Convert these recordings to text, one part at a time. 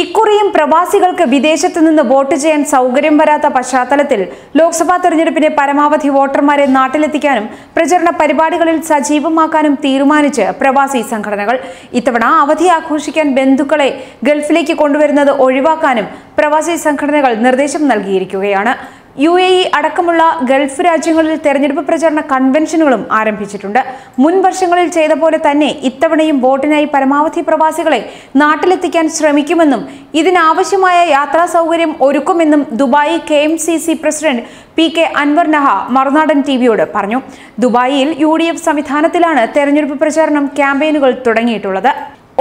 ഇക്കുറിയും പ്രവാസികൾക്ക് വിദേശത്ത് നിന്ന് വോട്ട് ചെയ്യാൻ സൗകര്യം വരാത്ത പശ്ചാത്തലത്തിൽ ലോക്സഭാ തെരഞ്ഞെടുപ്പിന് പരമാവധി വോട്ടർമാരെ നാട്ടിലെത്തിക്കാനും പ്രചരണ പരിപാടികളിൽ സജീവമാക്കാനും തീരുമാനിച്ച് പ്രവാസി സംഘടനകൾ. ഇത്തവണ അവധി ആഘോഷിക്കാൻ ബന്ധുക്കളെ ഗൾഫിലേക്ക് കൊണ്ടുവരുന്നത് ഒഴിവാക്കാനും പ്രവാസി സംഘടനകൾ നിർദ്ദേശം നൽകിയിരിക്കുകയാണ്. യു എ ഇ അടക്കമുള്ള ഗൾഫ് രാജ്യങ്ങളിൽ തെരഞ്ഞെടുപ്പ് പ്രചരണ കൺവെൻഷനുകളും ആരംഭിച്ചിട്ടുണ്ട്. മുൻ വർഷങ്ങളിൽ ചെയ്ത പോലെ തന്നെ ഇത്തവണയും ബോട്ടിനായി പരമാവധി പ്രവാസികളെ നാട്ടിലെത്തിക്കാൻ ശ്രമിക്കുമെന്നും ഇതിനാവശ്യമായ യാത്രാ സൗകര്യം ഒരുക്കുമെന്നും Dubai K M C C president P K Anwar Naha Marunadan ടിവിയോട് പറഞ്ഞു. ദുബായിൽ യു ഡി എഫ് സംവിധാനത്തിലാണ് തെരഞ്ഞെടുപ്പ് പ്രചാരണം ക്യാമ്പയിനുകൾ തുടങ്ങിയിട്ടുള്ളത്.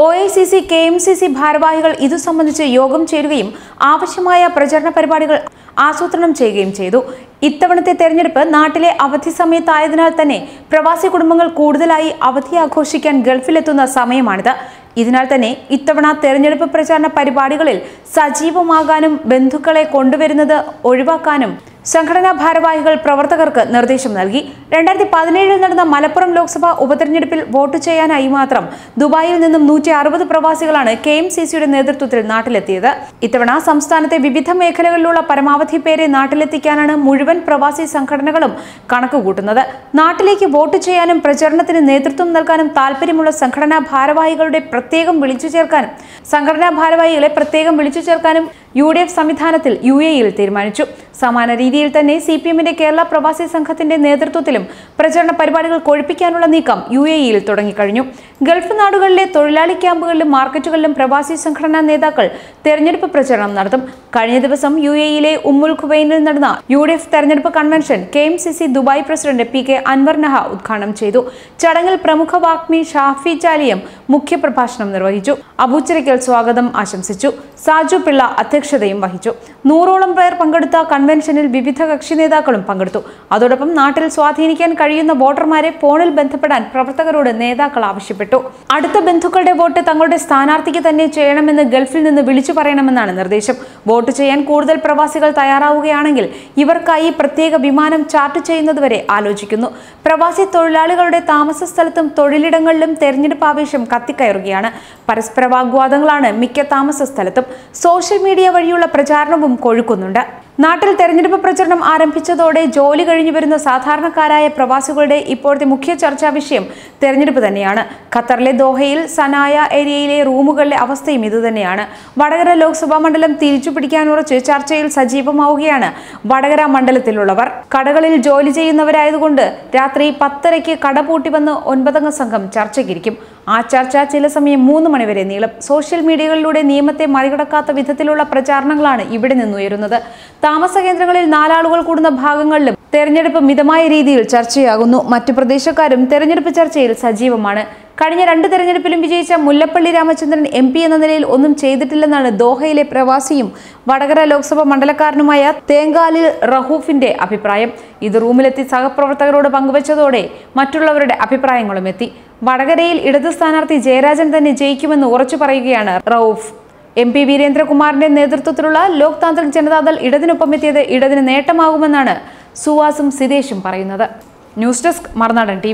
O I C C K M C C ഭാരവാഹികൾ ഇതു സംബന്ധിച്ച് യോഗം ചേരുകയും ആവശ്യമായ പ്രചരണ പരിപാടികൾ ആസൂത്രണം ചെയ്യുകയും ചെയ്തു. ഇത്തവണത്തെ തെരഞ്ഞെടുപ്പ് നാട്ടിലെ അവധി സമയത്തായതിനാൽ തന്നെ പ്രവാസി കുടുംബങ്ങൾ കൂടുതലായി അവധി ആഘോഷിക്കാൻ ഗൾഫിലെത്തുന്ന സമയമാണിത്. ഇതിനാൽ തന്നെ ഇത്തവണ തെരഞ്ഞെടുപ്പ് പ്രചാരണ പരിപാടികളിൽ സജീവമാകാനും ബന്ധുക്കളെ കൊണ്ടുവരുന്നത് ഒഴിവാക്കാനും സംഘടനാ ഭാരവാഹികൾ പ്രവർത്തകർക്ക് നിർദ്ദേശം നൽകി. രണ്ടായിരത്തി പതിനേഴിൽ നടന്ന മലപ്പുറം ലോക്സഭാ ഉപതെരഞ്ഞെടുപ്പിൽ വോട്ട് ചെയ്യാനായി മാത്രം ദുബായിൽ നിന്നും നൂറ്റി അറുപത് പ്രവാസികളാണ് കെ എം സി സിയുടെ നേതൃത്വത്തിൽ നാട്ടിലെത്തിയത്. ഇത്തവണ സംസ്ഥാനത്തെ വിവിധ മേഖലകളിലുള്ള പരമാവധി പേരെ നാട്ടിലെത്തിക്കാനാണ് മുഴുവൻ പ്രവാസി സംഘടനകളും കണക്കുകൂട്ടുന്നത്. നാട്ടിലേക്ക് വോട്ട് ചെയ്യാനും പ്രചരണത്തിന് നേതൃത്വം നൽകാനും താല്പര്യമുള്ള സംഘടനാ ഭാരവാഹികളുടെ പ്രത്യേകം വിളിച്ചു ചേർക്കാനും സംഘടനാ ഭാരവാഹികളെ പ്രത്യേകം വിളിച്ചു ചേർക്കാനും യു ഡി എഫ് സംവിധാനത്തിൽ യു എ ഇയിൽ തീരുമാനിച്ചു. സമാന രീതിയിൽ തന്നെ സി പി എമ്മിന്റെ കേരള പ്രവാസി സംഘത്തിന്റെ നേതൃത്വത്തിലും പ്രചരണ പരിപാടികൾ കൊഴുപ്പിക്കാനുള്ള നീക്കം യു എ ഇയിൽ തുടങ്ങിക്കഴിഞ്ഞു. ഗൾഫ് നാടുകളിലെ തൊഴിലാളി ക്യാമ്പുകളിലും മാർക്കറ്റുകളിലും പ്രവാസി സംഘടനാ നേതാക്കൾ തെരഞ്ഞെടുപ്പ് പ്രചരണം നടത്തും. കഴിഞ്ഞ ദിവസം യു എ ഇയിലെ ഉമ്മുൽ ഖുബൈനിൽ നടന്ന യു ഡി എഫ് തെരഞ്ഞെടുപ്പ് convention K M C C Dubai president P K Anwar Naha ഉദ്ഘാടനം ചെയ്തു. ചടങ്ങിൽ പ്രമുഖ വാഗ്മി ഷാഫി ചാലിയം മുഖ്യപ്രഭാഷണം നിർവഹിച്ചു. അബൂച്ചരയ്ക്കൽ സ്വാഗതം ആശംസിച്ചു. സാജു പിള്ള അധ്യക്ഷതയും വഹിച്ചു. നൂറോളം പേർ പങ്കെടുത്ത കൺവെൻഷനിൽ വിവിധ കക്ഷി നേതാക്കളും പങ്കെടുത്തു. അതോടൊപ്പം നാട്ടിൽ സ്വാധീനിക്കാൻ കഴിയുന്ന വോട്ടർമാരെ ഫോണിൽ ബന്ധപ്പെടാൻ പ്രവർത്തകരോട് നേതാക്കൾ ആവശ്യപ്പെട്ടു. അടുത്ത ബന്ധുക്കളുടെ വോട്ട് തങ്ങളുടെ സ്ഥാനാർത്ഥിക്ക് തന്നെ ചെയ്യണമെന്ന് ഗൾഫിൽ നിന്ന് വിളിച്ചു പറയണമെന്നാണ് നിർദ്ദേശം. വോട്ട് ചെയ്യാൻ കൂടുതൽ പ്രവാസികൾ തയ്യാറാവുകയാണെങ്കിൽ ഇവർക്കായി പ്രത്യേക വിമാനം ചാർട്ട് ചെയ്യുന്നതുവരെ ആലോചിക്കുന്നു. പ്രവാസി തൊഴിലാളികളുടെ താമസ സ്ഥലത്തും തൊഴിലിടങ്ങളിലും തെരഞ്ഞെടുപ്പ് ആവേശം കത്തിക്കയറുകയാണ്. പരസ്പര വാഗ്വാദങ്ങളാണ് മിക്ക താമസ സ്ഥലത്തും. സോഷ്യൽ മീഡിയ വഴിയുള്ള പ്രചാരണവും കൊഴുക്കുന്നുണ്ട്. നാട്ടിൽ തെരഞ്ഞെടുപ്പ് പ്രചരണം ആരംഭിച്ചതോടെ ജോലി കഴിഞ്ഞു വരുന്ന സാധാരണക്കാരായ പ്രവാസികളുടെ ഇപ്പോഴത്തെ മുഖ്യ ചർച്ചാ വിഷയം തെരഞ്ഞെടുപ്പ് തന്നെയാണ്. ഖത്തറിലെ ദോഹയിൽ സനായ ഏരിയയിലെ റൂമുകളിലെ അവസ്ഥയും ഇതുതന്നെയാണ്. വടകര ലോക്സഭാ മണ്ഡലം തിരിച്ചു പിടിക്കാനുറച്ച് ചർച്ചയിൽ സജീവമാവുകയാണ്. വടകര മണ്ഡലത്തിലുള്ളവർ കടകളിൽ ജോലി ചെയ്യുന്നവരായതുകൊണ്ട് രാത്രി പത്തരയ്ക്ക് കട പൂട്ടി വന്ന് ഒൻപതംഗ സംഘം ചർച്ചയ്ക്കിരിക്കും. ആ ചർച്ച ചില സമയം മൂന്ന് മണിവരെ നീളും. സോഷ്യൽ മീഡിയകളിലൂടെ നിയമത്തെ മറികടക്കാത്ത വിധത്തിലുള്ള പ്രചാരണങ്ങളാണ് ഇവിടെ നിന്നുയരുന്നത്. താമസ കേന്ദ്രങ്ങളിൽ നാലാളുകൾ കൂടുന്ന ഭാഗങ്ങളിലും തെരഞ്ഞെടുപ്പ് മിതമായ രീതിയിൽ ചർച്ചയാകുന്നു. മറ്റു പ്രദേശക്കാരും തെരഞ്ഞെടുപ്പ് ചർച്ചയിൽ സജീവമാണ്. കഴിഞ്ഞ രണ്ട് തെരഞ്ഞെടുപ്പിലും വിജയിച്ച മുല്ലപ്പള്ളി രാമചന്ദ്രൻ എം പി എന്ന നിലയിൽ ഒന്നും ചെയ്തിട്ടില്ലെന്നാണ് ദോഹയിലെ പ്രവാസിയും വടകര ലോക്സഭാ മണ്ഡലക്കാരനുമായ തേങ്കാലിൽ റഹൂഫിന്റെ അഭിപ്രായം. ഇത് റൂമിലെത്തി സഹപ്രവർത്തകരോട് പങ്കുവച്ചതോടെ മറ്റുള്ളവരുടെ അഭിപ്രായങ്ങളും എത്തി. വടകരയിൽ ഇടത് സ്ഥാനാർത്ഥി ജയരാജൻ തന്നെ ജയിക്കുമെന്ന് ഉറച്ചു പറയുകയാണ് റൌഫ് എം പി വീരേന്ദ്രകുമാറിന്റെ നേതൃത്വത്തിലുള്ള ലോക് താന്ത്രിക് ജനതാദൾ ഇടതിനൊപ്പം എത്തിയത് ഇടതിന് നേട്ടമാകുമെന്നാണ് സുവാസും സിതേഷും പറയുന്നത്. ന്യൂസ് ഡെസ്ക് മറുനാടൻ ടി